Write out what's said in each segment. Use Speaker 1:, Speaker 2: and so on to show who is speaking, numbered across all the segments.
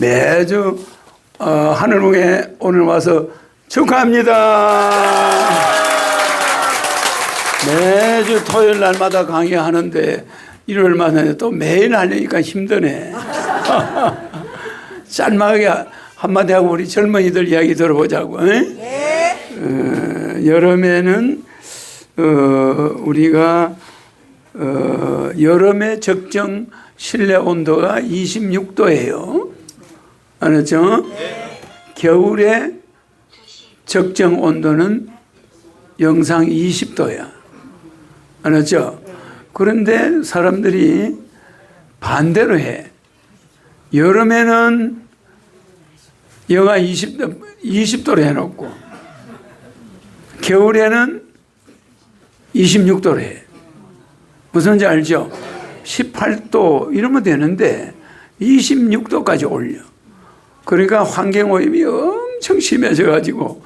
Speaker 1: 매주 어, 하늘궁에 오늘 와서 축하합니다. 매주 토요일 날마다 강의하는데 일요일마다 또 매일 하려니까 힘드네. 짤막하게 한마디 하고 우리 젊은이들 이야기 들어보자고. 에? 어, 여름에는 어, 우리가 어, 여름의 적정 실내 온도가 26도예요. 알았죠? 겨울에 적정 온도는 영상 20도야. 알았죠? 그런데 사람들이 반대로 해. 여름에는 영하 20도, 20도로 해놓고, 겨울에는 26도로 해. 무슨 지 알죠? 18도 이러면 되는데 26도까지 올려. 그러니까 환경오염이 엄청 심해져 가지고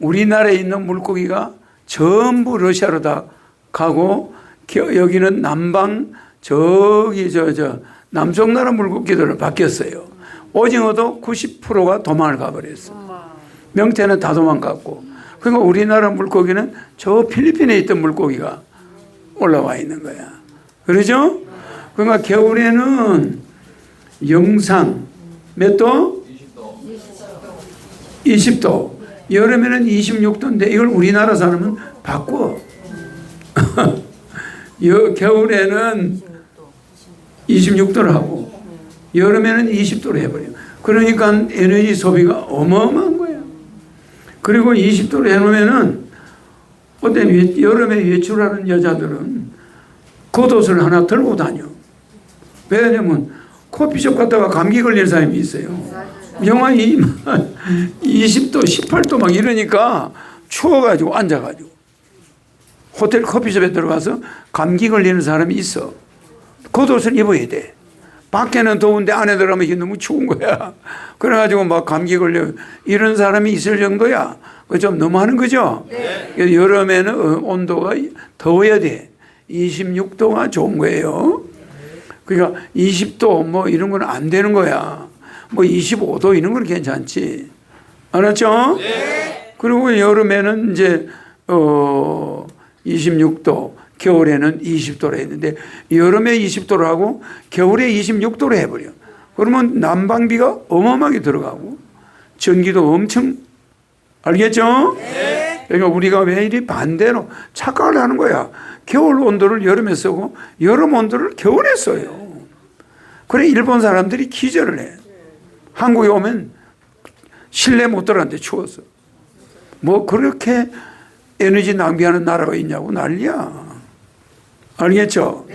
Speaker 1: 우리나라에 있는 물고기가 전부 러시아로 다 가고 겨- 여기는 남방 저기 저저 남쪽 나라 물고기들로 바뀌었어요. 오징어도 90%가 도망을 가버렸어. 명태는 다 도망갔고. 그러니까 우리나라 물고기는 저 필리핀에 있던 물고기가 올라와 있는 거야. 그러죠? 그러니까 겨울에는 영상 몇 도? 20도. 여름에는 26도인데 이걸 우리나라 사람은 바꿔. 여, 겨울에는 26도를 하고 여름에는 20도로 해버려. 그러니까 에너지 소비가 어마어마한 거야. 그리고 20도로 해놓으면은 외- 여름에 외출하는 여자들은 겉옷을 하나 들고 다녀. 왜냐면 커피숍 갔다가 감기 걸린 사람이 있어요. 영하 20도, 18도 막 이러니까 추워가지고 앉아가지고 호텔 커피숍에 들어가서 감기 걸리는 사람이 있어. 겉옷을 입어야 돼. 밖에는 더운데 안에 들어가면 이게 너무 추운 거야. 그래가지고 막 감기 걸려 이런 사람이 있을 정도야. 그좀 너무하는 거죠. 그래서 여름에는 어, 온도가 더워야 돼. 26도가 좋은 거예요. 그러니까 20도 뭐 이런 건 안 되는 거야. 뭐 25도 이런 건 괜찮지. 알았죠? 그리고 여름에는 이제 어 26도, 겨울에는 20도로 했는데 여름에 20도로 하고 겨울에 26도로 해버려. 그러면 난방비가 어마어마하게 들어가고 전기도 엄청 알겠죠? 그러니까 우리가 왜 이리 반대로 착각을 하는 거야. 겨울 온도를 여름에 쓰고 여름 온도를 겨울에 써요. 그래 일본 사람들이 기절을 해. 한국에 오면 실내 못 들어갔는데 추워서. 뭐 그렇게 에너지 낭비하는 나라가 있냐고 난리야. 알겠죠?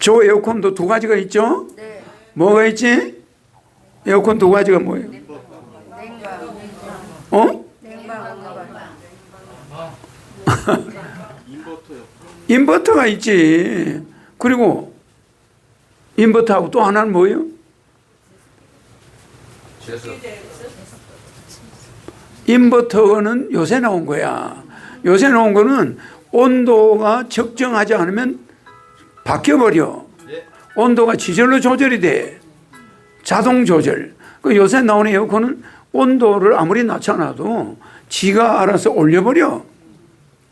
Speaker 1: 저 에어컨도 두 가지가 있죠?
Speaker 2: 네.
Speaker 1: 뭐가 있지? 에어컨 두 가지가 뭐예요? 어? 인버터가 있지. 그리고 인버터하고 또 하나는 뭐예요? 인버터는 요새 나온 거야. 요새 나온 거는 온도가 적정하지 않으면 바뀌어버려. 온도가 지절로 조절이 돼. 자동 조절. 그 요새 나오는 에어컨은 온도를 아무리 낮춰놔도 지가 알아서 올려버려.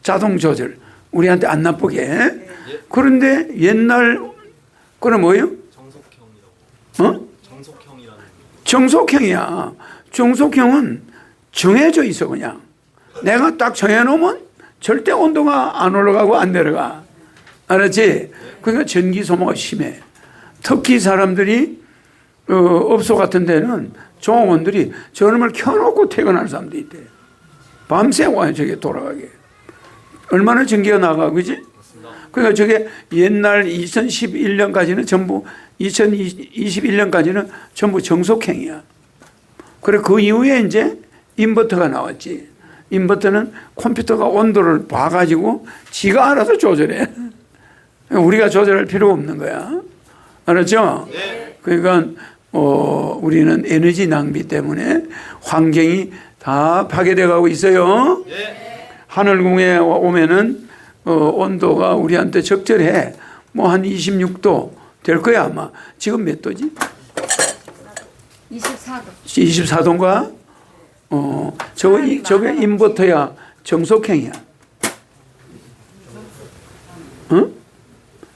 Speaker 1: 자동 조절. 우리한테 안 나쁘게. 그런데 옛날, 그건 뭐예요?
Speaker 3: 정속형이라고.
Speaker 1: 어? 정속형이야. 정속형은 정해져 있어, 그냥. 내가 딱 정해놓으면 절대 온도가 안 올라가고 안 내려가. 알았지? 그러니까 전기 소모가 심해. 특히 사람들이, 어, 업소 같은 데는 종업원들이 저놈을 켜놓고 퇴근하는 사람도 있대. 밤새 와요, 저게 돌아가게. 얼마나 전기가 나가, 그지? 그러니까 저게 옛날 2011년까지는 전부 2021년까지는 전부 정속행이야. 그래 그 이후에 이제 인버터가 나왔지. 인버터는 컴퓨터가 온도를 봐가지고 지가 알아서 조절해. 우리가 조절할 필요가 없는 거야. 알았죠? 그러니까 어, 우리는 에너지 낭비 때문에 환경이 다 파괴돼 가고 있어요. 하늘궁에 오면은 어, 온도가 우리한테 적절해. 뭐 한 26도 될 거야 아마. 지금 몇 도지?
Speaker 2: 24도.
Speaker 1: 24도인가? 어, 저거, 이- 저게 인버터야. 정속행이야. 응?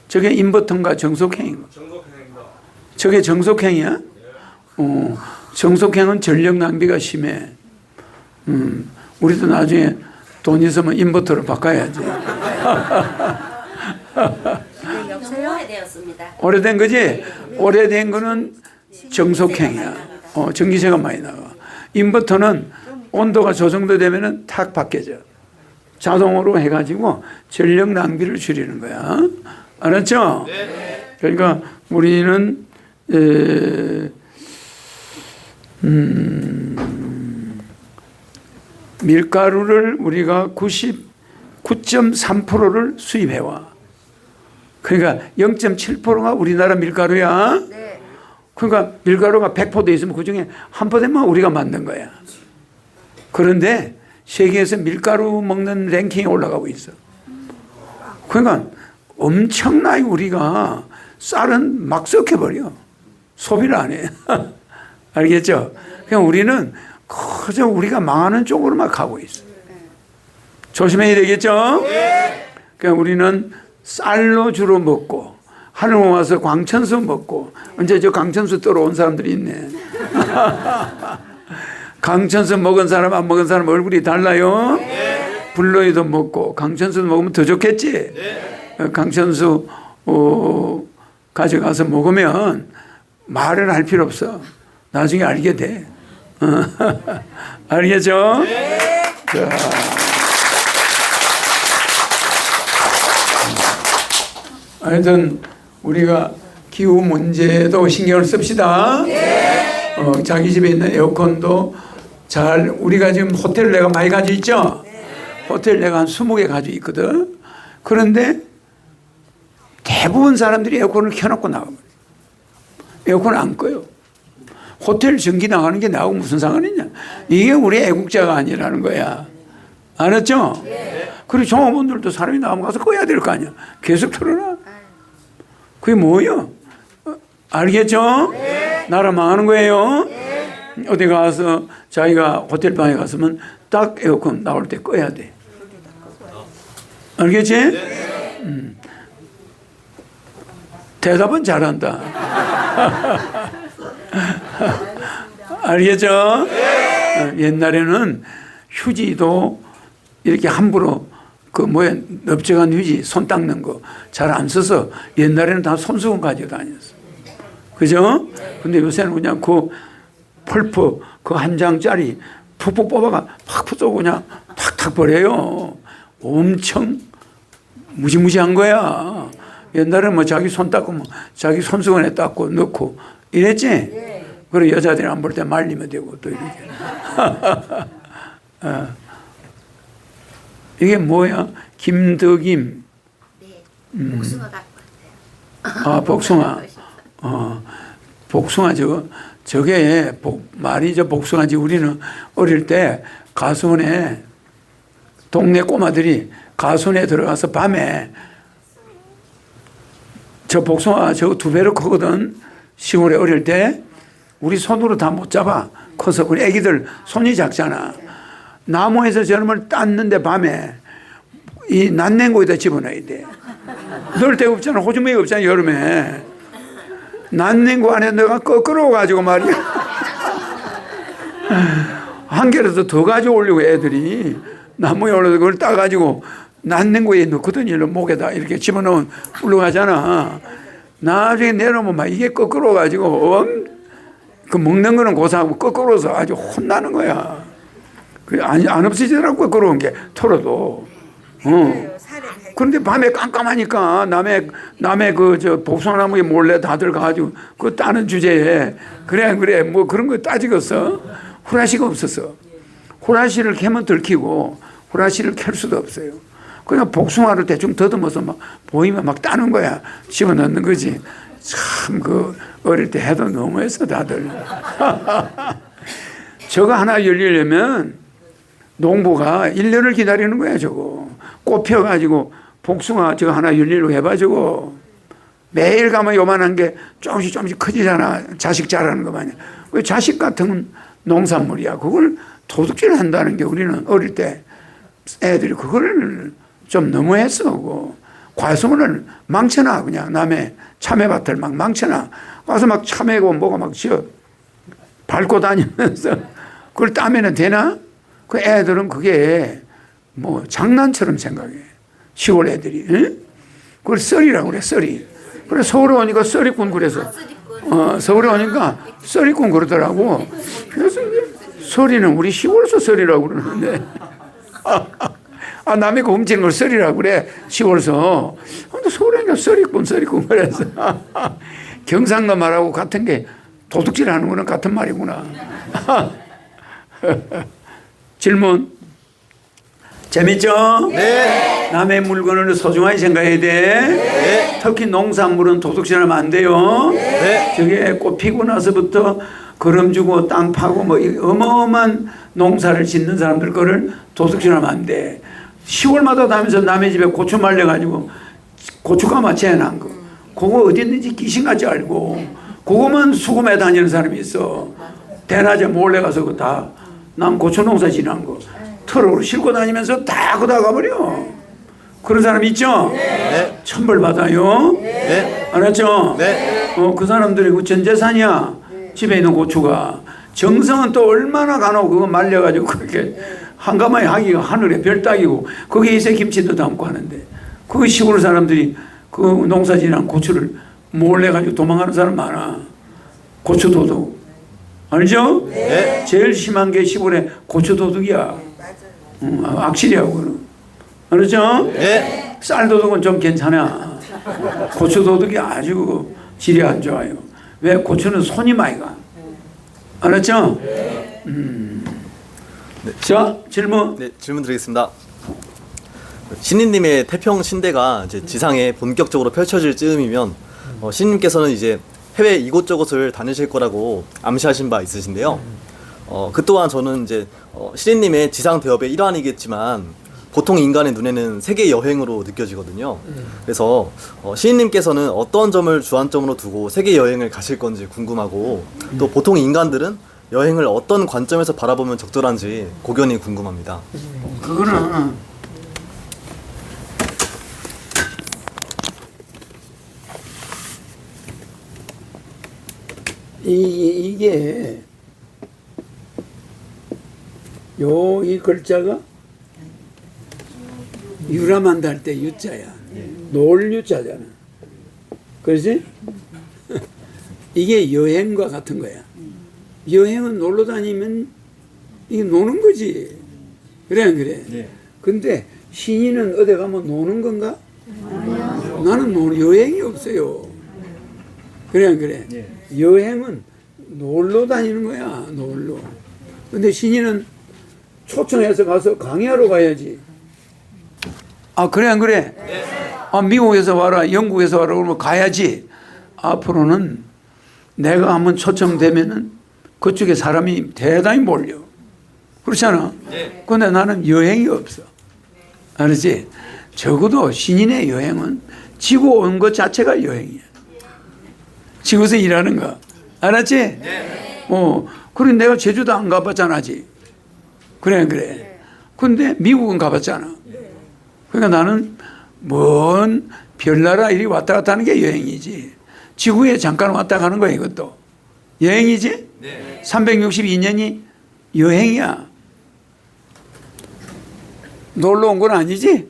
Speaker 1: 저게 인버터인가 정속행인가?
Speaker 3: 정석행입니다.
Speaker 1: 저게 정속행이야? 어, 정속행은 전력 낭비가 심해. 음, 우리도 나중에 돈 있으면 인버터로 바꿔야지. 오래된 거지? 오래된 거는 정속행이야. 어, 전기세가 많이 나가. 인버터는 온도가 저 정도 되면은 탁 바뀌어져. 자동으로 해가지고 전력 낭비를 줄이는 거야. 알았죠? 그러니까 우리는 에, 음, 밀가루를 우리가 99.3%를 수입해 와. 그러니까 0.7%가 우리나라 밀가루야.
Speaker 2: 네.
Speaker 1: 그러니까 밀가루가 100포도 있으면 그 중에 한 포대만 우리가 만든 거야. 그런데 세계에서 밀가루 먹는 랭킹이 올라가고 있어. 그러니까 엄청나게 우리가 쌀은 막 썩혀버려. 소비를 안 해. 알겠죠? 그냥 우리는 그저 우리가 망하는 쪽으로만 가고 있어. 조심해야 되겠죠? 그러니까 우리는 쌀로 주로 먹고 하늘 와서 광천수 먹고 언제 저 광천수 떨어온 사람들이 있네. 강천수 먹은 사람 안 먹은 사람 얼굴이 달라요. 불로이도 먹고 강천수 먹으면 더 좋겠지. 어, 강천수 어, 가져가서 먹으면 말을 할 필요 없어. 나중에 알게 돼. 어, 알겠죠? 자. 하여튼 우리가 기후 문제도 신경을 씁시다. 어, 자기 집에 있는 에어컨도 잘 우리가 지금 호텔 내가 많이 가지고 있죠. 호텔 내가 한 20개 가지고 있거든. 그런데 대부분 사람들이 에어컨을 켜놓고 나가버려. 에어컨을 안 꺼요. 호텔 전기 나가는 게 나하고 무슨 상관이냐. 이게 우리 애국자가 아니라는 거야. 알았죠? 그리고 종업원들도 사람이 나가면 가서 꺼야 될 거 아니야. 계속 틀어놔. 그게 뭐예요? 어, 알겠죠? 나라 망하는 거예요. 어디 가서 자기가 호텔 방에 갔으면 딱 에어컨 나올 때 꺼야 돼. 알겠지? 음. 대답은 잘한다. 알겠죠? 어, 옛날에는 휴지도 이렇게 함부로 그 뭐야 넓적한 휴지 손 닦는 거 잘 안 써서 옛날에는 다 손수건 가지고 다녔어. 그죠? 근데 요새는 그냥 그 펄프 그 한 장짜리 푹푹 뽑아가 팍 쏘고 그냥 탁탁 버려요. 엄청 무지무지한 거야. 옛날에는 뭐 자기 손 닦고 뭐 자기 손수건에 닦고 넣고 이랬지? 그리고 여자들이 안 볼 때 말리면 되고 또 이렇게. 어. 이게 뭐야? 김덕임.
Speaker 4: 네. 복숭아 왔어요.
Speaker 1: 아, 복숭아. 어, 복숭아 저거, 저게 복, 말이 저 복숭아지 우리는 어릴 때 가수원에 동네 꼬마들이 가수원에 들어가서 밤에 저 복숭아 저거 두 배로 크거든. 시골에 어릴 때 우리 손으로 다 못 잡아. 커서 우리 애기들 손이 작잖아. 나무에서 저놈을 땄는데 밤에 이 난냉고에다 집어넣어야 돼. 넣을 데가 없잖아. 호주머니가 없잖아. 여름에. 난냉고 안에 내가 거꾸로 가지고 말이야. 한 개라도 더 가져오려고 애들이 나무에 올라서 그걸 따가지고 난냉고에 넣거든. 일로 목에다 이렇게 집어넣으면 훌륭하잖아. 나중에 내려오면 막 이게 거꾸로 가지고 엄, 그 먹는 거는 고사하고 거꾸로서 아주 혼나는 거야. 그 안, 안 없어지더라고 거꾸로운 게 털어도. 어. 그런데 밤에 깜깜하니까 남의 남의 그 저 복숭아나무에 몰래 다들 가가지고 그 따는 주제에 그래 그래 뭐 그런 거 따지겠어? 후라시가 없었어 후라시를 캐면 들키고 후라시를 캘 수도 없어요. 그냥 복숭아를 대충 더듬어서 막 보이면 막 따는 거야. 집어넣는 거지. 참 그 어릴 때 해도 너무했어 다들. 저거 하나 열리려면 농부가 1년을 기다리는 거야, 저거. 꽃 펴가지고 복숭아 저거 하나 열리려고 해봐, 저거. 매일 가면 요만한 게 조금씩 조금씩 커지잖아. 자식 자라는 거 마냥. 왜 자식 같은 건 농산물이야. 그걸 도둑질 한다는 게 우리는 어릴 때 애들이 그걸 좀 너무했어. 그거. 과수원을 망쳐놔. 그냥 남의 참외밭을 막 망쳐놔. 가서 막 참외고 뭐가 막 지어. 밟고 다니면서 그걸 따면은 되나? 그 애들은 그게 뭐 장난처럼 생각해. 시골 애들이. 응? 그걸 썰이라고 그래, 썰이. 그래, 서울에 오니까 썰이꾼 그래서. 어, 서울에 오니까 썰이꾼 그러더라고. 그래서 썰이는 우리 시골에서 썰이라고 그러는데. 아, 남의 거 훔치는 걸 썰이라고 그래, 시골에서. 근데 서울에 오니까 썰이꾼, 썰이꾼 그래서. 경상도 말하고 같은 게 도둑질 하는 거는 같은 말이구나. 질문. 재밌죠? 네. 남의 물건을 소중하게 생각해야 돼. 특히 농산물은 도둑질하면 안 돼요. 저게 꽃 피고 나서부터 거름 주고 땅 파고 뭐이 어마어마한 농사를 짓는 사람들 거를 도둑질하면 안 돼. 시골마다 다니면서 남의 집에 고추 말려가지고 고춧가마 재난 거. 그거 어디 있는지 귀신같이 알고 그거만 수금해 다니는 사람이 있어. 대낮에 몰래 가서 그다 남 고추 농사 지난 거 트럭으로 싣고 다니면서 다 그다 가버려. 그런 사람 있죠?
Speaker 5: 네.
Speaker 1: 천벌 받아요.
Speaker 5: 네.
Speaker 1: 알았죠?
Speaker 5: 네.
Speaker 1: 어, 그 사람들이 그 전 재산이야. 집에 있는 고추가. 정성은 또 얼마나 간혹 그거 말려가지고 그렇게 한가마에 하기가 하늘에 별 따기고 거기에 이제 김치도 담고 하는데 그 시골 사람들이 그 농사 지난 고추를 몰래 가지고 도망가는 사람 많아. 고추 도둑. 알죠?
Speaker 5: 네.
Speaker 1: 제일 심한 게 시골에 고추 도둑이야. 응, 악질이야, 그거는. 알았죠?
Speaker 5: 네.
Speaker 1: 쌀 도둑은 좀 괜찮아. 고추 도둑이 아주 질이 안 좋아요. 왜 고추는 손이 많이 가. 알았죠? 음. 자, 질문.
Speaker 5: 네, 질문 드리겠습니다. 신인님의 태평 신대가 이제 지상에 본격적으로 펼쳐질 즈음이면 어, 신님께서는 이제 해외 이곳저곳을 다니실 거라고 암시하신 바 있으신데요. 어, 그 또한 저는 이제 어, 신인님의 지상 대업의 일환이겠지만 보통 인간의 눈에는 세계 여행으로 느껴지거든요. 그래서 어, 시인님께서는 어떤 점을 주안점으로 두고 세계 여행을 가실 건지 궁금하고 또 보통 인간들은 여행을 어떤 관점에서 바라보면 적절한지 고견이 궁금합니다.
Speaker 1: 그거는 이, 이게 요 이 글자가 유람한다 할때 유자야. 놀 유자잖아. 그렇지? 이게 여행과 같은 거야. 여행은 놀러 다니면 이게 노는 거지. 그래 안 그래? 근데 신인은 어디 가면 노는 건가? 나는 노 여행이 없어요. 그래 안 그래? 여행은 놀러 다니는 거야. 놀러. 근데 신인은 초청해서 가서 강의하러 가야지. 아 그래 안 그래? 아 미국에서 와라, 영국에서 와라 그러면 가야지. 앞으로는 내가 한번 초청되면은 그쪽에 사람이 대단히 몰려. 그렇잖아. 근데 나는 여행이 없어. 알았지? 적어도 신인의 여행은 지구 온것 자체가 여행이야. 지구에서 일하는 거. 알았지? 어, 그래 내가 제주도 안 가봤잖아, 아직. 그래, 안 그래. 근데 미국은 가봤잖아. 그러니까 나는 먼 별나라 이리 왔다 갔다 하는 게 여행이지. 지구에 잠깐 왔다 가는 거야, 이것도. 여행이지? 362년이 여행이야. 놀러 온 건 아니지?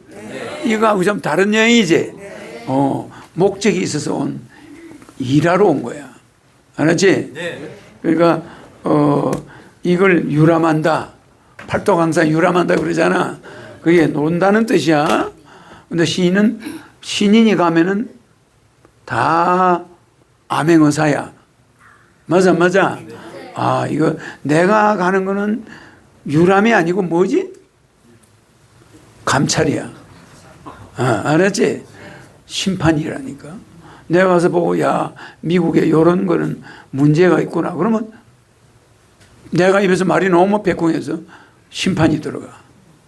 Speaker 1: 이거하고 좀 다른 여행이지? 어, 목적이 있어서 온, 일하러 온 거야. 알았지? 그러니까, 어, 이걸 유람한다. 팔도 강사 유람한다 그러잖아. 그게 논다는 뜻이야. 근데 시인은, 신인이 가면은 다 암행어사야. 맞아, 맞아. 아, 이거 내가 가는 거는 유람이 아니고 뭐지? 감찰이야. 아, 알았지? 심판이라니까. 내가 가서 보고, 야, 미국에 이런 거는 문제가 있구나. 그러면 내가 입에서 말이 나오면 백궁에서 심판이 들어가.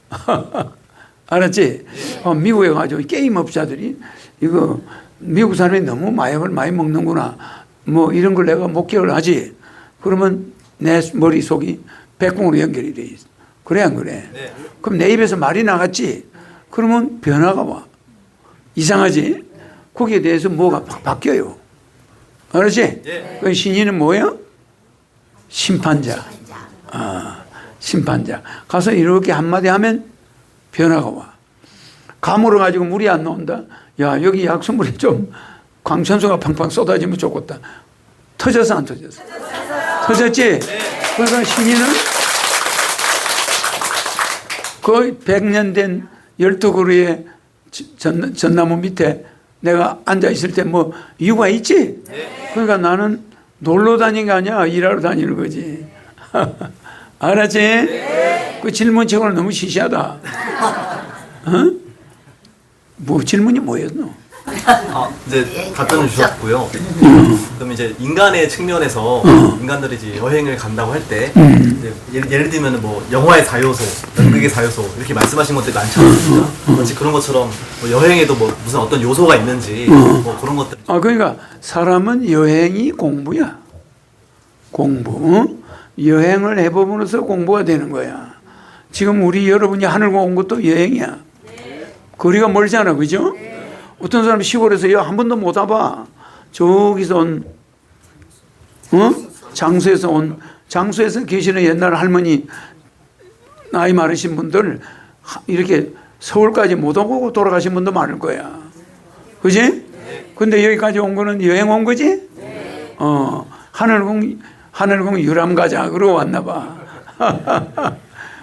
Speaker 1: 알았지? 어, 미국에 가지고 게임 업자들이 이거 미국 사람이 너무 마약을 많이 먹는구나. 뭐 이런 걸 내가 목격을 하지. 그러면 내 머릿속이 백공으로 연결이 돼 있어. 그래 안 그래?
Speaker 5: 네.
Speaker 1: 그럼 내 입에서 말이 나갔지. 그러면 변화가 와. 이상하지? 거기에 대해서 뭐가 바, 바뀌어요. 알았지?
Speaker 5: 네.
Speaker 1: 그 신인은 뭐예요? 심판자. 아, 심판자. 가서 이렇게 한마디 하면 변화가 와. 감으로 가지고 물이 안 나온다. 야, 여기 약수물이 좀 광천수가 팡팡 쏟아지면 좋겠다. 터졌어, 안 터졌어? 터졌지? 그러니까 신인은 거의 100년 된 12그루의 전, 전나무 밑에 내가 앉아 있을 때 뭐 이유가 있지? 그러니까 나는 놀러 다니는 게 아니야. 일하러 다니는 거지. 알았지? 그 질문책으로 너무 시시하다. 어? 뭐 질문이 뭐였노?
Speaker 5: 아, 이제 답변을 주셨고요. 그럼 이제 인간의 측면에서 인간들이 이제 여행을 간다고 할 때 예를, 예를 들면 뭐 영화의 4요소, 연극의 4요소 이렇게 말씀하신 것들이 많지 않습니까? 마치 그런 것처럼 뭐 여행에도 뭐 무슨 어떤 요소가 있는지 뭐 그런 것들
Speaker 1: 아, 그러니까 사람은 여행이 공부야. 공부. 어? 여행을 해보면서 공부가 되는 거야. 지금 우리 여러분이 하늘과 온 것도 여행이야. 거리가 멀잖아, 그죠? 어떤 사람 시골에서 야, 한 번도 못 와봐. 저기서 온, 어? 장수에서 온, 장수에서 계시는 옛날 할머니, 나이 많으신 분들, 하- 이렇게 서울까지 못 오고 돌아가신 분도 많을 거야. 그지? 근데 여기까지 온 거는 여행 온 거지? 어, 하늘궁, 하늘궁 유람 가자. 그러고 왔나 봐.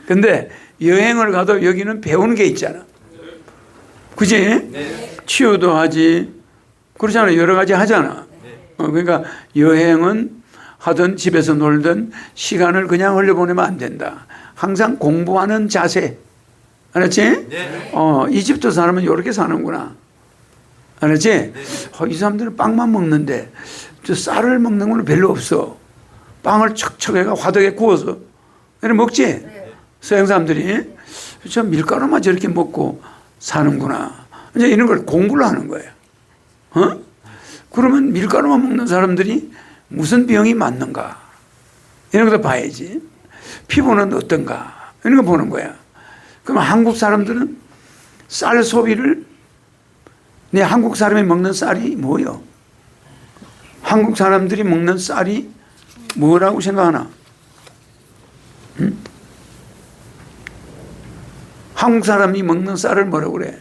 Speaker 1: 근데 여행을 가도 여기는 배우는 게 있잖아. 그지? 치유도 하지. 그렇잖아. 여러 가지 하잖아. 어, 그러니까 여행은 하든 집에서 놀든 시간을 그냥 흘려보내면 안 된다. 항상 공부하는 자세. 알았지?
Speaker 5: 네.
Speaker 1: 어, 이집트 사람은 이렇게 사는구나. 알았지? 어, 이 사람들은 빵만 먹는데 저 쌀을 먹는 거는 별로 없어. 빵을 척척 해가 화덕에 구워서 이렇게 먹지? 서양 사람들이 저 밀가루만 저렇게 먹고 사는구나. 이제 이런 걸 공부를 하는 거예요. 어? 그러면 밀가루만 먹는 사람들이 무슨 병이 맞는가? 이런 것도 봐야지. 피부는 어떤가? 이런 거 보는 거야. 그럼 한국 사람들은 쌀 소비를 내 한국 사람이 먹는 쌀이 뭐요? 한국 사람들이 먹는 쌀이 뭐라고 생각하나? 응? 한국 사람이 먹는 쌀을 뭐라고 그래?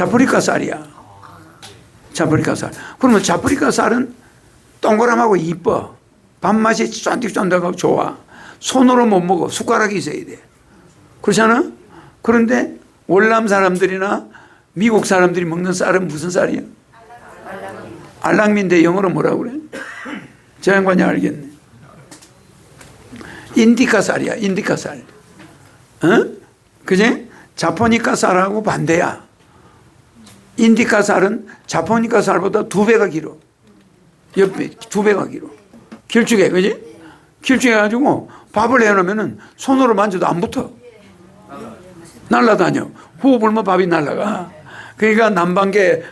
Speaker 1: 자프리카 쌀이야. 자프리카 쌀. 그러면 자프리카 쌀은 동그랗고 이뻐. 밥맛이 쫀득쫀득하고 좋아. 손으로 못 먹어. 숟가락이 있어야 돼. 그렇잖아? 그런데 월남 사람들이나 미국 사람들이 먹는 쌀은 무슨 쌀이야? 알랑미인데 영어로 뭐라고 그래? 저 양반이 알겠네. 인디카 쌀이야, 인디카 쌀. 어? 그지? 자포니카 쌀하고 반대야. 인디카 쌀은 자포니카 쌀보다 두 배가 길어. 옆에 두 배가 길어. 길쭉해, 그지? 길쭉해가지고 밥을 해놓으면은 손으로 만져도 안 붙어. 날라다녀. 호흡 불면 밥이 날라가. 그러니까 남방계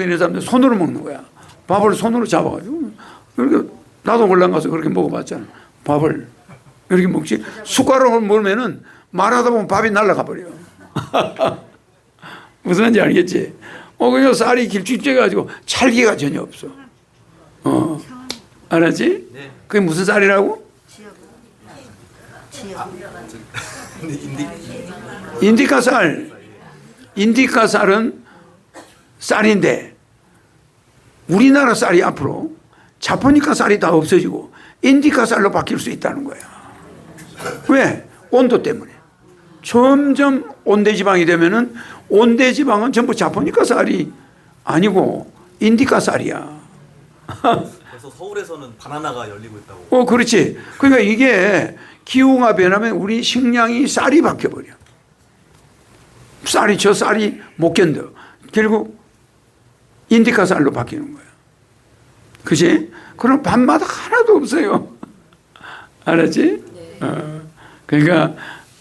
Speaker 1: 있는 사람들 손으로 먹는 거야. 밥을 손으로 잡아가지고. 그러니까 나도 월남 가서 그렇게 먹어봤잖아. 밥을 이렇게 먹지. 숟가락을 먹으면은 말하다 보면 밥이 날라가 버려. 무슨 말인지 알겠지? 어, 그냥 쌀이 길쭉해가지고 찰기가 전혀 없어. 어. 알았지?
Speaker 5: 네.
Speaker 1: 그게 무슨 쌀이라고?
Speaker 5: 인디
Speaker 1: 인디카 쌀. 인디카 쌀은 쌀인데 우리나라 쌀이 앞으로 자포니카 쌀이 다 없어지고 인디카 쌀로 바뀔 수 있다는 거야. 왜? 온도 때문에. 점점 온대 지방이 되면은 온대 지방은 전부 자포니카 쌀이 아니고 인디카 쌀이야.
Speaker 5: 그래서 서울에서는 바나나가 열리고 있다고.
Speaker 1: 어, 그렇지. 그러니까 이게 기후가 변하면 우리 식량이 쌀이 바뀌어버려. 쌀이, 저 쌀이 못 견뎌. 결국 인디카 쌀로 바뀌는 거야. 그지? 그럼 밥맛 하나도 없어요. 알았지? 어, 그러니까,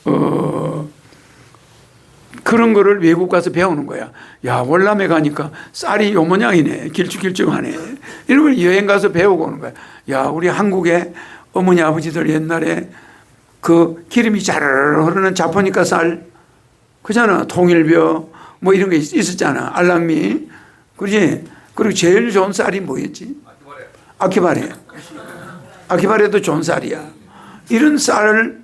Speaker 1: 어, 그런 거를 외국 가서 배우는 거야. 야, 월남에 가니까 쌀이 요 모양이네. 길쭉길쭉하네. 이런 걸 여행 가서 배우고 오는 거야. 야, 우리 한국에 어머니 아버지들 옛날에 그 기름이 자르르 흐르는 자포니까 쌀 그잖아. 통일벼 뭐 이런 게 있- 있었잖아. 알랑미. 그지? 그리고 제일 좋은 쌀이 뭐였지? 아키바레. 아키바레도 좋은 쌀이야. 이런 쌀을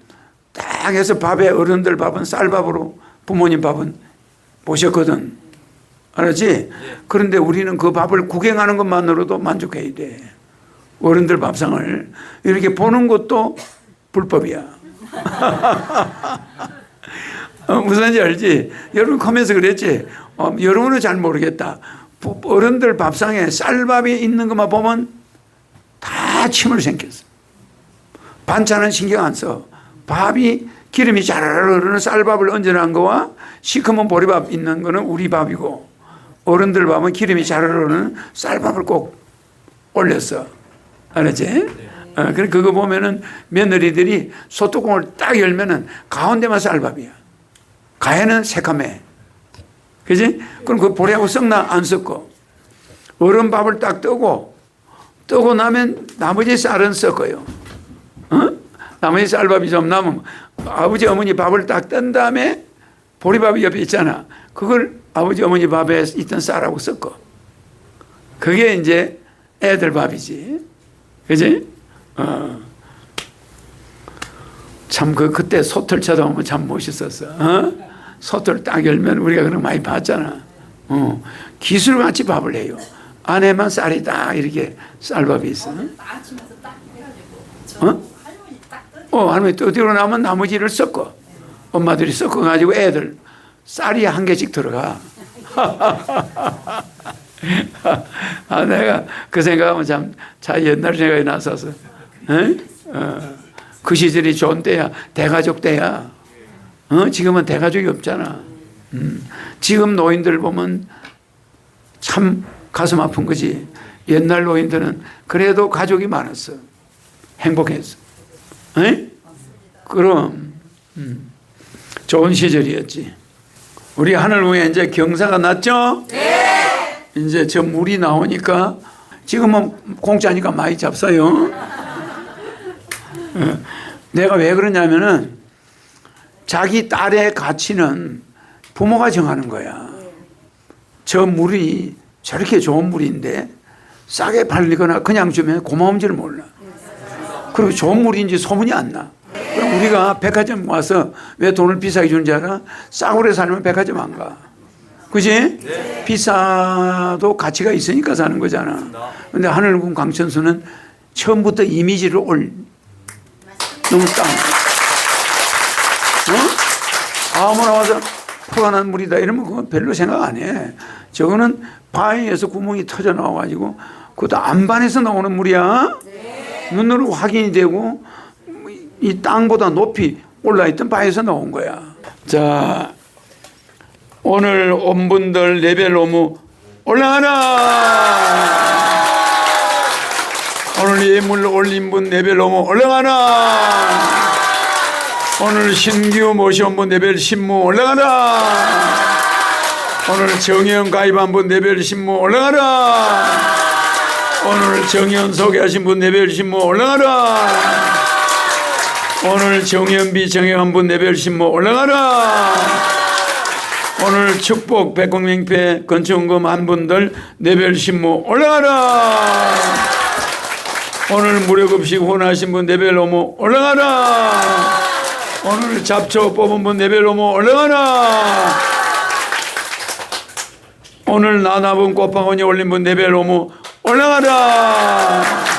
Speaker 1: 딱 해서 밥에 어른들 밥은 쌀밥으로 부모님 밥은 보셨거든. 알았지? 그런데 우리는 그 밥을 구경하는 것만으로도 만족해야 돼. 어른들 밥상을 이렇게 보는 것도 불법이야. 어, 무슨지 알지? 여러분 커면서 그랬지? 어, 여러분은 잘 모르겠다. 부- 어른들 밥상에 쌀밥이 있는 것만 보면 다 침을 생겼어. 반찬은 신경 안 써. 밥이 기름이 자르르 흐르는 쌀밥을 얹어놓은 거와 시커먼 보리밥 있는 거는 우리 밥이고 어른들 밥은 기름이 자르르 흐르는 쌀밥을 꼭 올렸어. 알았지? 어, 그래 그거 보면은 며느리들이 소뚜껑을 딱 열면은 가운데만 쌀밥이야. 가해는 새카매. 그지? 그럼 그 보리하고 썩나 안 섞어. 어른 밥을 딱 뜨고 뜨고 나면 나머지 쌀은 섞어요. 어? 나머지 쌀밥이 좀 남으면 아버지 어머니 밥을 딱 뜬 다음에 보리밥이 옆에 있잖아. 그걸 아버지 어머니 밥에 있던 쌀하고 섞어. 그게 이제 애들 밥이지. 그지? 어. 참, 그, 그때 소틀 쳐다보면 참 멋있었어. 어? 소틀 딱 열면 우리가 그런 거 많이 봤잖아. 어. 기술같이 밥을 해요. 안에만 쌀이 딱 이렇게 쌀밥이 있어. 어? 어, 할머니 떠들어 나면 나머지를 섞어. 엄마들이 섞어가지고 애들 쌀이 한 개씩 들어가. 아, 내가 그 생각하면 참, 자, 옛날 생각이 나서서. 에? 어, 그 시절이 좋은 때야. 대가족 때야. 어? 지금은 대가족이 없잖아. 음. 지금 노인들 보면 참 가슴 아픈 거지. 옛날 노인들은 그래도 가족이 많았어. 행복했어. 에? 그럼 음. 좋은 시절이었지. 우리 하늘궁에 이제 경사가 났죠? 네. 이제 저 물이 나오니까 지금은 공짜니까 많이 잡사요. 어. 내가 왜 그러냐면은 자기 딸의 가치는 부모가 정하는 거야. 저 물이 저렇게 좋은 물인데 싸게 팔리거나 그냥 주면 고마운 줄 몰라. 그리고 좋은 물인지 소문이 안 나. 그럼 우리가 백화점 와서 왜 돈을 비싸게 주는 줄 알아? 싸구려 살면 백화점 안 가. 그지? 비싸도 가치가 있으니까 사는 거잖아. 근데 하늘군 강천수는 처음부터 이미지를 올, 너무 땅. 어? 아무나 와서 포간한 물이다 이러면 그건 별로 생각 안 해. 저거는 바위에서 구멍이 터져 나와가지고 그것도 안반에서 나오는 물이야. 눈으로 확인이 되고 이 땅보다 높이 올라있던 바위에서 나온 거야. 자, 오늘 온 분들 레벨 오무 올라가라. 오늘 예물 올린 분 레벨 오무 올라가라. 오늘 신규 모셔온 분 레벨 신무 올라가라. 오늘 정혜원 가입한 분 레벨 신무 올라가라. 오늘 정혜원 소개하신 분 레벨 신무 올라가라. 오늘 정현비 정혜한 분 레벨 신무 올라가라. 오늘 축복 백공명패 건축금 한 분들 레벨 신무 올라가라. 오늘 무료급식 후원하신 분 레벨 오모 올라가라. 오늘 잡초 뽑은 분 레벨 오모 올라가라. 오늘 나나분 꽃방울이 올린 분 레벨 오모 올라가라.